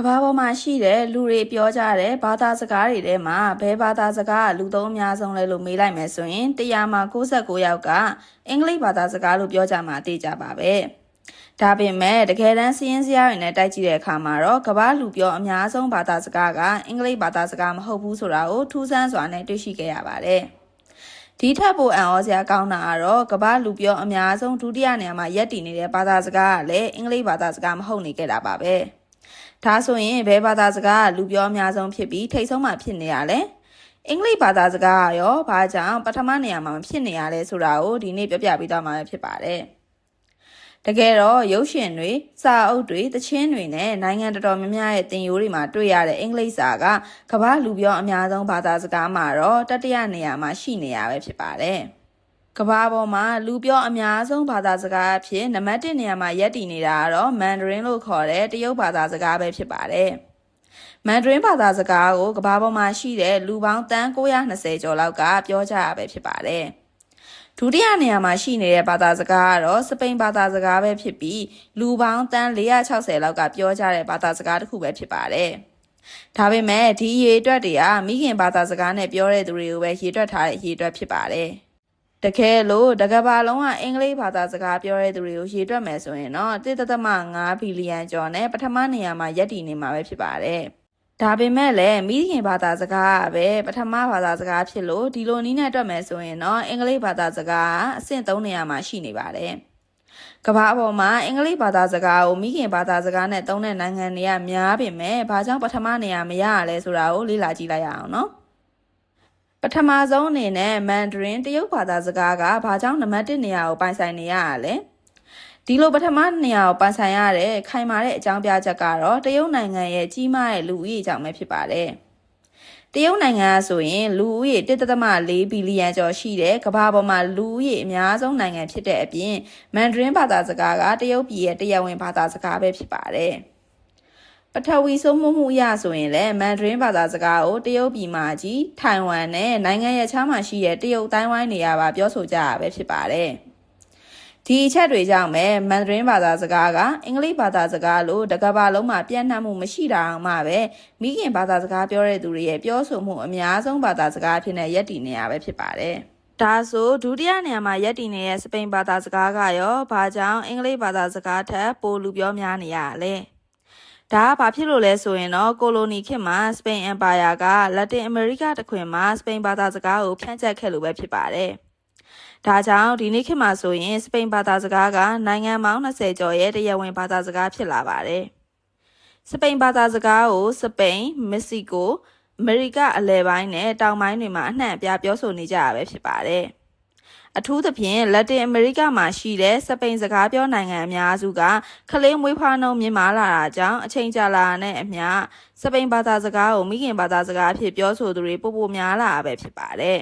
ကဘာပေါ်မှာရှိတဲ့လူတွေပြောကြတဲ့ဘာသာစကားတွေထဲမှာဘယ်ဘာသာစကားကလူသုံးအများဆုံးလဲလို့မေးလိုက်မယ်ဆိုရင်တရားမှာ69ယောက်ကအင်္ဂလိပ်ဘာသာစကားလို့ပြောကြမှာသိကြပါပဲ။ဒါပေမဲ့တကယ်တမ်းစီးရင်စရာတွေနဲ့တိုက်ကြည့်တဲ့အခါမှာတော့ကဘာလူပြောအများဆုံးဘာသာစကားကအင်္ဂလိပ်ဘာသာစကားမဟုတ်ဘူးဆိုတာကိုထူးဆန်းစွာနဲ့တွေ့ရှိခဲ့ရပါတယ်။ဒီထက်ပိုအံ့ဩစရာကောင်းတာကတော့ကမ္ဘာလူပြောအများဆုံးဒုတိယနေရာမှာရပ်တည်နေတဲ့ဘာသာစကားကလည်းအင်္ဂလိပ်ဘာသာစကားမဟုတ်နေကြတာပါပဲ။ ဒါဆိုရင်ဘယ်ဘာသာစကားကလူပြောအများဆုံးဖြစ်ပြီးထိတ်ဆုံးမှဖြစ်နေရလဲအင်္ဂလိပ်ဘာသာစကားကရောဘာကြောင့်ပထမနေရာမှာမဖြစ်နေရလဲဆိုတာကိုဒီနေ့ပြောပြပေးသွားမှာဖြစ်ပါတယ်တကယ်တော့ရုပ်ရှင်တွေစာအုပ်တွေသချင်းတွေနဲ့နိုင်ငံတော်တော်များများရဲ့သင်ရိုးတွေမှာတွေ့ရတဲ့အင်္ဂလိပ်စာကကမ္ဘာလူပြောအများဆုံးဘာသာစကားမှာတော့တတိယနေရာမှာရှိနေရပဲဖြစ်ပါတယ်။ ကဘာပေါ်မှာလူပြောအများဆုံးဘာသာစကားအဖြစ်နံပါတ်1နေရာမှာရပ်တည်နေတာကတော့မန်ဒရင်လို့ခေါ်တဲ့တရုတ်ဘာသာစကားပဲဖြစ်ပါတယ်။မန်ဒရင်ဘာသာစကားကိုကဘာပေါ်မှာရှိတဲ့လူပေါင်းတန်း920ကျော်လောက်ကပြောကြရပဲဖြစ်ပါတယ်။ဒုတိယနေရာမှာရှိနေတဲ့ဘာသာစကားကတော့စပိန်ဘာသာစကားပဲဖြစ်ပြီးလူပေါင်းတန်း460လောက်ကပြောကြတဲ့ဘာသာစကားတစ်ခုပဲဖြစ်ပါတယ်။ဒါပေမဲ့ဒီရေအတွက်တွေကမိခင်ဘာသာစကားနဲ့ပြောတဲ့သူတွေကိုပဲရေတွက်ထားတဲ့ရေတွက်ဖြစ်ပါတယ်။ တကယ်လို့တကဘာလုံးကအင်္ဂလိပ်ဘာသာစကားပြောတဲ့သူတွေကိုရေတွက်မယ်ဆိုရင်တော့1.5ဘီလီယံကျော်နဲ့ပထမနေရာမှာရပ်တည်နေမှာပဲဖြစ်ပါတယ်။ဒါပေမဲ့လည်းမိခင်ဘာသာစကားကပဲပထမဘာသာစကားဖြစ်လို့ဒီလိုနည်းနဲ့တွက်မယ်ဆိုရင်တော့အင်္ဂလိပ်ဘာသာစကားအဆင့်3နေရာမှာရှိနေပါတယ်။ကမ္ဘာအပေါ်မှာအင်္ဂလိပ်ဘာသာစကားကိုမိခင်ဘာသာစကားနဲ့သုံးတဲ့နိုင်ငံတွေကများပေမဲ့ဘာကြောင့်ပထမနေရာမရရလဲဆိုတာကိုလေ့လာကြည့်လိုက်ရအောင်နော်။ ပထမဆုံးအနေနဲ့မန်ဒရင်တရုတ်ဘာသာစကားကဘာကြောင့်နံပါတ်1နေရာကိုပိုင်ဆိုင်နေရတာလဲဒီလိုပထမနေရာကိုပိုင်ဆိုင်ရတဲ့ခိုင်မာတဲ့အကြောင်းပြချက်ကတော့တရုတ်နိုင်ငံရဲ့ကြီးမားတဲ့လူဦးရေကြောင့်ပဲဖြစ်ပါတယ်တရုတ်နိုင်ငံကဆိုရင်လူဦးရေ1.4ဘီလီယံကျော်ရှိတဲ့ကမ္ဘာပေါ်မှာလူဦးရေအများဆုံးနိုင်ငံဖြစ်တဲ့အပြင်မန်ဒရင်ဘာသာစကားကတရုတ်ပြည်ရဲ့တရားဝင်ဘာသာစကားပဲဖြစ်ပါတယ်။ ပထဝီဆုံးမှုမှုအရဆိုရင်လည်းမန်ဒရင်းဘာသာစကားကိုတရုတ်ပြည်မှာကြီးထိုင်ဝမ်နဲ့နိုင်ငံရဲ့ခြားမှာရှိတဲ့တရုတ်တိုင်းဝိုင်းနေရာပါပြောဆိုကြရပဲဖြစ်ပါတယ်။ဒီအချက်တွေကြောင့်ပဲမန်ဒရင်းဘာသာစကားကအင်္ဂလိပ်ဘာသာစကားလိုတကဘာလုံးမှာပြန့်နှံ့မှုမရှိတာအောင်မှပဲမိခင်ဘာသာစကားပြောတဲ့သူတွေရဲ့ပြောဆိုမှုအများဆုံးဘာသာစကားဖြစ်နေရက်တည်နေရပဲဖြစ်ပါတယ်။ဒါဆိုဒုတိယနေရာမှာရက်တည်နေတဲ့စပိန်ဘာသာစကားကရောဘာကြောင့်အင်္ဂလိပ်ဘာသာစကားထက်ပိုလူပြောများနေရလဲ။ ဒါကဘာဖြစ်လို့လဲဆိုရင်တော့ကိုလိုနီခေတ်မှာစပိန်အင်ပါယာကလက်တင်အမေရိကတခွင်မှာစပိန်ဘာသာစကားကိုဖြန့်ကျက်ခဲ့လို့ပဲဖြစ်ပါတယ်။ဒါကြောင့်ဒီနေ့ခေတ်မှာဆိုရင်စပိန်ဘာသာစကားကနိုင်ငံပေါင်း20ကျော်ရဲ့တရားဝင်ဘာသာစကားဖြစ်လာပါတယ်။စပိန်ဘာသာစကားကိုစပိန်မက္ကဆီကိုအမေရိကအလယ်ပိုင်းနဲ့တောင်ပိုင်းတွေမှာအနှံ့အပြားပြောဆိုနေကြရပဲဖြစ်ပါတယ်။ အထူးသဖြင့်လက်တင်အမေရိကမှာရှိတဲ့စပိန်စကားပြောနိုင်ငံအများစုကခလေးမွေးဖွားနှုန်းမြင့်မားလာတာကြောင့်အချိန်ကြာလာတဲ့အမျှစပိန်ဘာသာစကားကိုမိခင်ဘာသာစကားအဖြစ်ပြောဆိုသူတွေပိုပိုများလာပဲဖြစ်ပါတယ်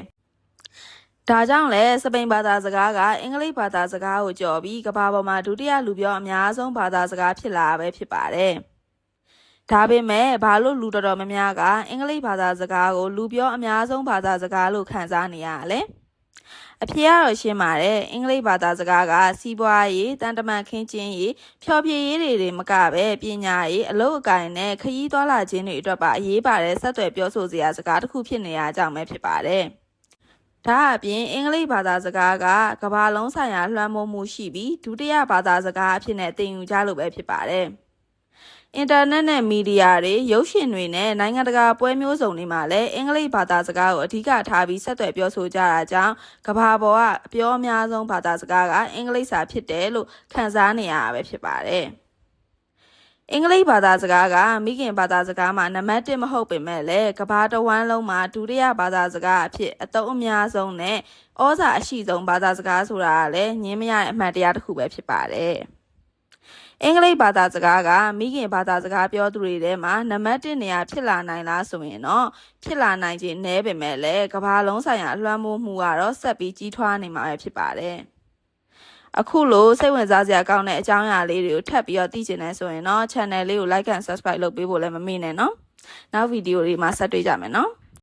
။ဒါကြောင့်လဲစပိန်ဘာသာစကားကအင်္ဂလိပ်ဘာသာစကားကိုကျော်ပြီးကမ္ဘာပေါ်မှာဒုတိယလူပြောအများဆုံးဘာသာစကားဖြစ်လာပဲဖြစ်ပါတယ်။ဒါပေမဲ့ဘာလို့လူတော်တော်များများကအင်္ဂလိပ်ဘာသာစကားကိုလူပြောအများဆုံးဘာသာစကားလို့ခံစားနေရတာလဲ။ အဖေကတော့ရှင်းပါတယ်အင်္ဂလိပ်ဘာသာစကားကစီးပွားရေးတန်တမန်ခင်းချင်းရေးဖျော်ဖြေရေးတွေတွေမကပဲပညာရေးအလုပ်အကိုင်နဲ့ခရီးသွားလာခြင်းတွေအတွက်ပါအရေးပါတဲ့ဆက်သွယ်ပြောဆိုစရာစကားတစ်ခုဖြစ်နေရကြောင်းပဲဖြစ်ပါတယ်ဒါအပြင်အင်္ဂလိပ်ဘာသာစကားကကမ္ဘာလုံးဆိုင်ရာလွှမ်းမိုးမှုရှိပြီးဒုတိယဘာသာစကားအဖြစ်နဲ့သင်ယူကြလို့ပဲဖြစ်ပါတယ်။ အင်တာနက်နဲ့မီဒီယာတွေရုပ်ရှင်တွေနဲ့နိုင်ငံတကာပွဲမျိုးစုံတွေမှာလည်းအင်္ဂလိပ်ဘာသာစကားကိုအဓိကထားပြီးဆက်သွယ်ပြောဆိုကြတာကြောင့်ကမ္ဘာပေါ်ကအပြောအများဆုံးဘာသာစကားကအင်္ဂလိပ်စာဖြစ်တယ်လို့ခန်းစားနေရတာပဲဖြစ်ပါတယ်။အင်္ဂလိပ်ဘာသာစကားကမိခင်ဘာသာစကားမှာနံပါတ်1မဟုတ်ပေမဲ့လည်းကဘာတဝမ်းလုံးမှာဒုတိယဘာသာစကားအဖြစ်အသုံးအများဆုံးနဲ့ဩဇာအရှိဆုံးဘာသာစကားဆိုတာကလည်းညင်းမရတဲ့အမှန်တရားတစ်ခုပဲဖြစ်ပါတယ်။ အင်္ဂလိပ်ဘာသာစကားကမိခင်ဘာသာစကားပြောသူတွေထဲမှာနံပါတ်1နေရာဖြစ်လာနိုင်လားဆိုရင်တော့ဖြစ်လာနိုင်ခြင်းနည်းပေမဲ့လည်းကမ္ဘာလုံးဆိုင်ရာလွှမ်းမိုးမှုကတော့ဆက်ပြီးကြီးထွားနေမှာပဲဖြစ်ပါတယ်။အခုလိုစိတ်ဝင်စားစရာကောင်းတဲ့အကြောင်းအရာလေးတွေကိုထပ်ပြီးတော့သိချင်နေဆိုရင်တော့ channel လေးကို like and subscribe လုပ်ပေးဖို့လည်းမမေ့နဲ့နော်။နောက်ဗီဒီယိုတွေမှာဆက်တွေ့ကြမယ်နော်။